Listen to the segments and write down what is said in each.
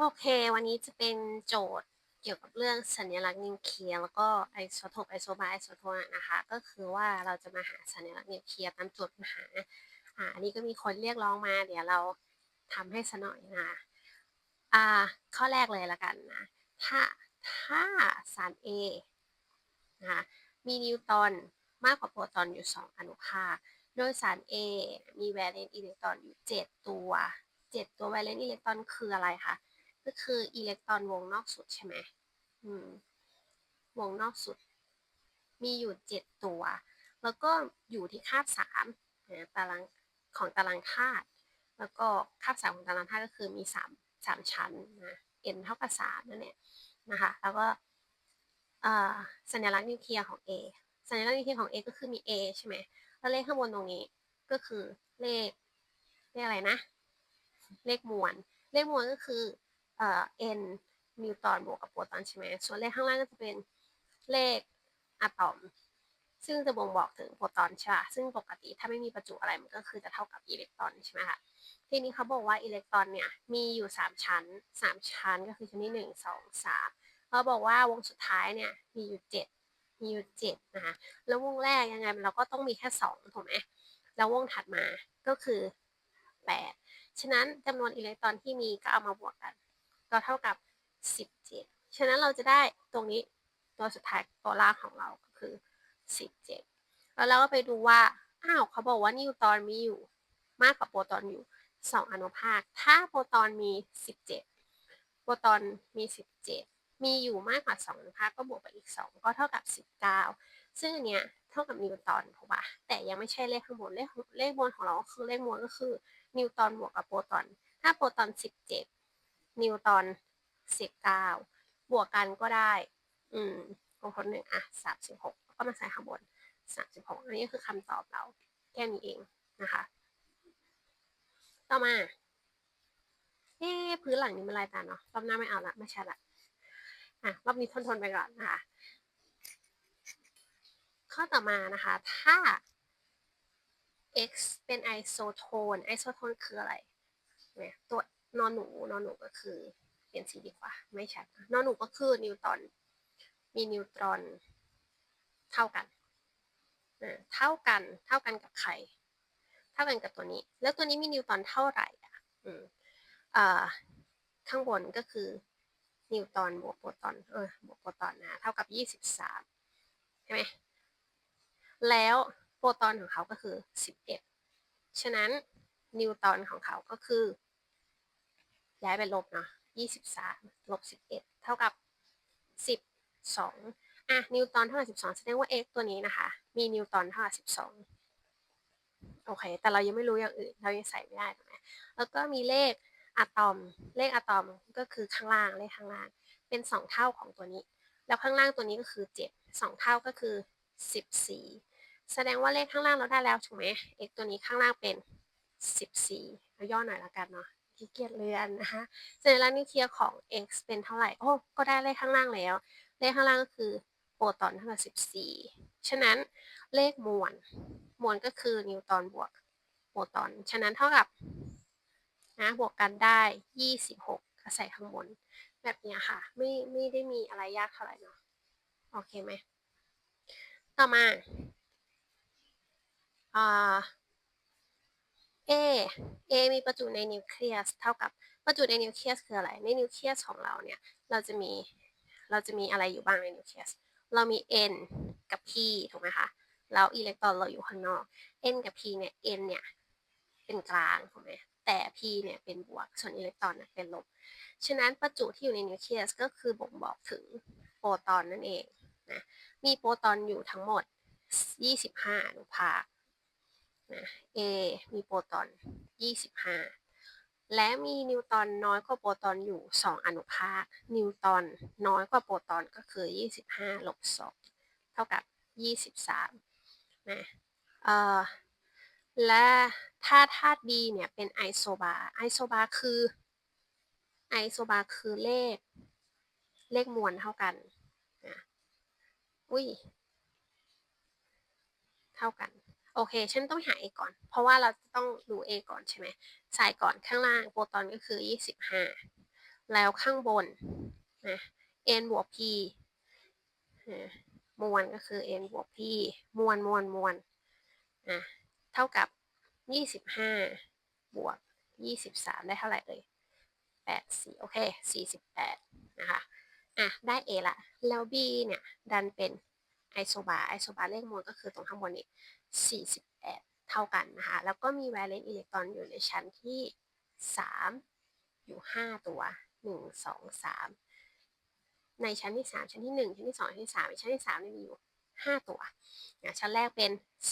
โอเค วันนี้จะเป็นโจทย์เกี่ยวกับเรื่องสัญลักษณ์นิวเคลียร์แล้วก็ไอโซโทปไอโซบาไอโซโทนนะคะ ก็คือว่าเราจะมาหาสัญลักษณ์นิวเคลียร์ตามโจทย์ปัญหา อ่าอันนี้ก็มีคนเรียกร้องมา เดี๋ยวเราทำให้สหน่อยนะอ่า ข้อแรกเลยละกันนะ ถ้า ถ้าสาร A นะคะมีนิวตรอนมากกว่าโปรตอนอยู่ 2 อนุภาค โดยสาร A มีแวเลนต์อิเล็กตรอนอยู่ 7 ตัว 7 ตัวแวเลนต์อิเล็กตรอนคืออะไรคะ ก็คืออิเล็กตรอนวงนอกสุดใช่ไหมวงนอกสุด มีอยู่เจ็ดตัว แล้วก็อยู่ที่คาบสามนะตารางของตารางธาตุแล้วก็คาบสามของตารางธาตุก็คือมีสามสามชั้นนะ n เท่ากับสามนั่นแหละนะคะแล้วก็สัญลักษณ์นิวเคลียร์ของ A สัญลักษณ์นิวเคลียร์ของ A ก็คือมี A ใช่ไหมแล้วเลขข้างบนตรงนี้ก็คือเลขเลขอะไรนะ เลขมวล เลขมวลก็คือ เอ่อ n นิวตอนบวกกับโปรตอนใช่ไหมส่วนเลขข้างล่างก็จะเป็นเลขอะตอม ซึ่งจะบ่งบอกถึงโปรตอนใช่ไหมซึ่งปกติถ้าไม่มีประจุอะไรมันก็คือจะเท่ากับอิเล็กตรอนใช่ไหมคะทีนี้เขาบอกว่าอิเล็กตรอนเนี่ยมีอยู่ 3 ชั้น 3 ชั้นก็คือชั้นที่ 1 2 3เขาบอกว่าวงสุดท้ายเนี่ยมีอยู่ 7 มีอยู่7นะคะแล้ววงแรกยังไงเราก็ต้องมีแค่2ถูกไหมแล้ววงถัดมาก็คือ 8 ฉะนั้นจำนวนอิเล็กตรอนที่มีก็เอามาบวกกัน ก็เท่ากับ 17 ฉะนั้นเราจะได้ตรงนี้ตัวสุดท้ายตัวล่างของเราก็คือ 17 แล้วเราก็ไปดูว่า อ้าวเขาบอกว่านิวตอนมีอยู่มากกว่าโปรตอนอยู่ 2 อนุภาค ถ้าโปรตอนมี 17 โปรตอนมี 17 มีอยู่มากกว่า 2 อนุภาคก็บวกไปอีก 2 ก็เท่ากับ 19 ซึ่งอันเนี้ยเท่ากับนิวตอนถูกปะแต่ยังไม่ใช่เลขข้างบนเลขเลขบนของเราก็คือเลขมวลก็คือ นิวตอนบวกกับโปรตอน ถ้าโปรตอน 17 นิวตอนสิบเก้าบวกกันก็ได้ อืมวงคนหนึ่งอะสามสิบหกก็มาใส่ข้างบนสามสิบหกอันนี้คือคำตอบเรา แค่นี้เองนะคะ ต่อมา เอ๊พื้นหลังนี้มันลายตาเนาะ รอบหน้าไม่เอาละไม่ใช่ละอะ รอบนี้ทนทนไปก่อนนะคะ ข้อต่อมานะคะ ถ้า x เป็นไอโซโทน ไอโซโทนคืออะไร เนี่ย ตัว นอนหนู นอนหนูก็คือ เปลี่ยนสีดีกว่า ไม่ชัด นอนหนูก็คือนิวตรอน มีนิวตรอน เท่ากันเท่ากัน เท่ากันกับใคร เท่ากันกับตัวนี้ แล้วตัวนี้มีนิวตรอนเท่าไหร่อะข้างบนก็คือ นิวตรอนบวกโปรตอน เออ บวกโปรตอนนะ เท่ากับ 23 ใช่ไหม แล้วโปรตอนของเขาก็คือ 11 ฉะนั้นนิวตรอนของเขาก็คือ ย้ายไปลบเนาะยี่สิบสามลบสิบเอ็ดเท่ากับสิบสองอะนิวตันเท่ากับสิบสองแสดงว่า x ตัวนี้นะคะ มีนิวตันเท่ากับสิบสองโอเค แต่เรายังไม่รู้อย่างอื่น เรายังใส่ไม่ได้ถูกไหมแล้วก็มีเลขอะตอม เลขอะตอมก็คือข้างล่าง เลขข้างล่าง เป็นสองเท่าของตัวนี้ แล้วข้างล่างตัวนี้ก็คือเจ็ดสองเท่าก็คือสิบสี่แสดงว่าเลขข้างล่างเราได้แล้วถูกไหม x ตัวนี้ข้างล่างเป็นสิบสี่เราย่อหน่อยละกันเนาะ ขี้เกียจเรียนนะคะสัญลักษณ์นิวเคลียร์ของ x เป็นเท่าไหร่ โอ้ ก็ได้เลขข้างล่างแล้ว เลขข้างล่างก็คือโปรตอนเท่ากับ14 ฉะนั้นเลขมวล มวลก็คือนิวตอนบวกโปรตอน ฉะนั้นเท่ากับนะบวกกันได้ 26ก็ใส่ข้างบน แบบนี้ค่ะ ไม่ไม่ได้มีอะไรยากเท่าไหร่เนาะ โอเคไหม ต่อมาอ่า A A มีประจุในนิวเคลียสเท่ากับประจุในนิวเคลียสคืออะไร ในนิวเคลียสของเราเนี่ย เราจะมี เราจะมีอะไรอยู่บ้างในนิวเคลียส เรามี N กับ P ถูกไหมคะ แล้วอิเล็กตรอนเราอยู่ข้างนอก N กับ P เนี่ย N เนี่ย เป็นกลางถูกไหมแต่ P เนี่ยเป็นบวก ส่วนอิเล็กตรอนเป็นลบ ฉะนั้นประจุที่อยู่ในนิวเคลียสก็คือบ่งบอกถึงโปรตอนนั่นเองนะ มีโปรตอนอยู่ทั้งหมด 25อนุภาค นะ A มีโปรตอน 25 และมีนิวตอนน้อยกว่าโปรตอนอยู่ 2 อนุภาค นิวตอนน้อยกว่าโปรตอนก็คือ 25ลบ2เท่ากับ 23 นะเอ่อและถ้าธาตุ B เนี่ยเป็นไอโซบาร์ไอโซบาร์คือไอโซบาร์คือเลข เลขมวลเท่ากันนะอุ้ย เท่ากัน โอเค ฉันต้องหา a ก่อน เพราะว่าเราต้องดู a ก่อนใช่ไหมใส่ก่อนข้างล่างโปรตอนก็คือ 25 แล้วข้างบนนะ n บวก p มวลก็คือ n บวก p มวลมวลมวลอะเท่ากับ 25 บวก 23 ได้เท่าไหร่เอ่ย8 4โอเค 48 นะคะ อะ ได้ A ละ แล้ว B เนี่ย ดันเป็น ไอโซบาร์ไอโซบาร์เลขมวลก็คือตรงข้างบนนี้ 48 เท่ากันนะคะ แล้วก็มี valence อิเล็กตรอนอยู่ในชั้นที่ 3 อยู่ 5 ตัว 1 2 3 ในชั้นที่ 3 ชั้นที่ 1 ชั้นที่ 2 ชั้นที่ 3 ชั้นที่3นี่มีอยู่ 5 ตัวนะชั้นแรกเป็น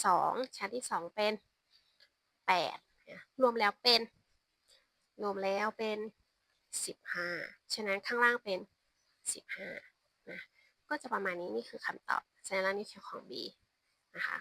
2 ชั้นที่ 2 เป็น8นะรวมแล้วเป็น รวมแล้วเป็น 15 ฉะนั้นข้างล่างเป็น 15นะก็จะประมาณนี้นี่คือคำตอบ สัญลักษณ์นี้คือของ B นะคะ